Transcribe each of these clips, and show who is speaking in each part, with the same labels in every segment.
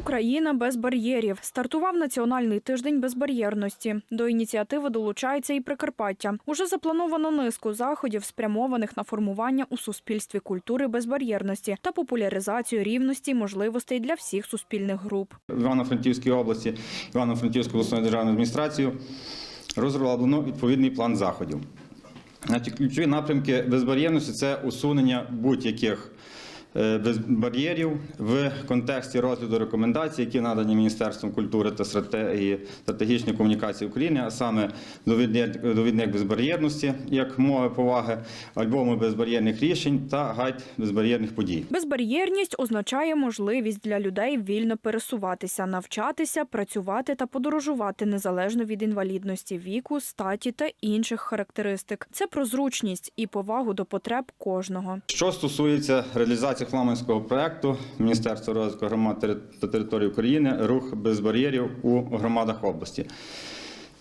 Speaker 1: Україна без бар'єрів. Стартував національний тиждень безбар'єрності. До ініціативи долучається і Прикарпаття. Уже заплановано низку заходів, спрямованих на формування у суспільстві культури безбар'єрності та популяризацію рівності можливостей для всіх суспільних груп.
Speaker 2: Івано-Франківській області, Івано-Франківською обласною державною адміністрацією розроблено відповідний план заходів. Ключові напрямки безбар'єрності це усунення будь-яких без- бар'єрів в контексті розгляду рекомендацій, які надані Міністерством культури та стратегії стратегічної комунікації України, а саме довідник, безбар'єрності, як мови поваги, альбоми безбар'єрних рішень та гайд безбар'єрних подій.
Speaker 1: Безбар'єрність означає можливість для людей вільно пересуватися, навчатися, працювати та подорожувати незалежно від інвалідності, віку, статі та інших характеристик. Це про зручність і повагу до потреб кожного.
Speaker 2: Що стосується реалізації фламандського проекту Міністерства розвитку громад та територій України рух без бар'єрів у громадах області.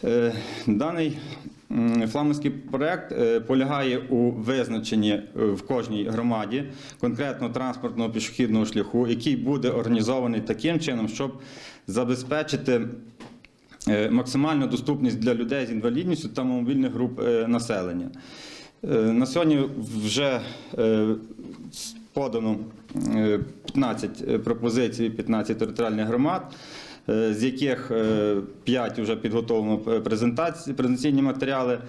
Speaker 2: Е, Даний фламандський проект е, полягає у визначенні е, в кожній громаді конкретно транспортного пішохідного шляху, який буде організований таким чином, щоб забезпечити максимальну доступність для людей з інвалідністю та мобільних груп населення. На сьогодні вже подано е, 15 пропозицій, 15 територіальних громад, е, з яких 5 вже підготовлено е, презентації, презентаційні матеріали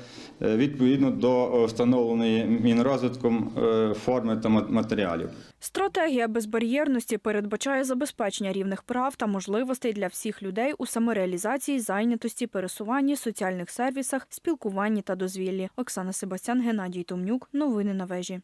Speaker 2: е, відповідно до е, встановленої Мінрозвитком е, форми та ма- матеріалів.
Speaker 1: Стратегія безбар'єрності передбачає забезпечення рівних прав та можливостей для всіх людей у самореалізації, зайнятості, пересуванні, соціальних сервісах, спілкуванні та дозвіллі. Оксана Себастян, Геннадій Томнюк. Новини на вежі.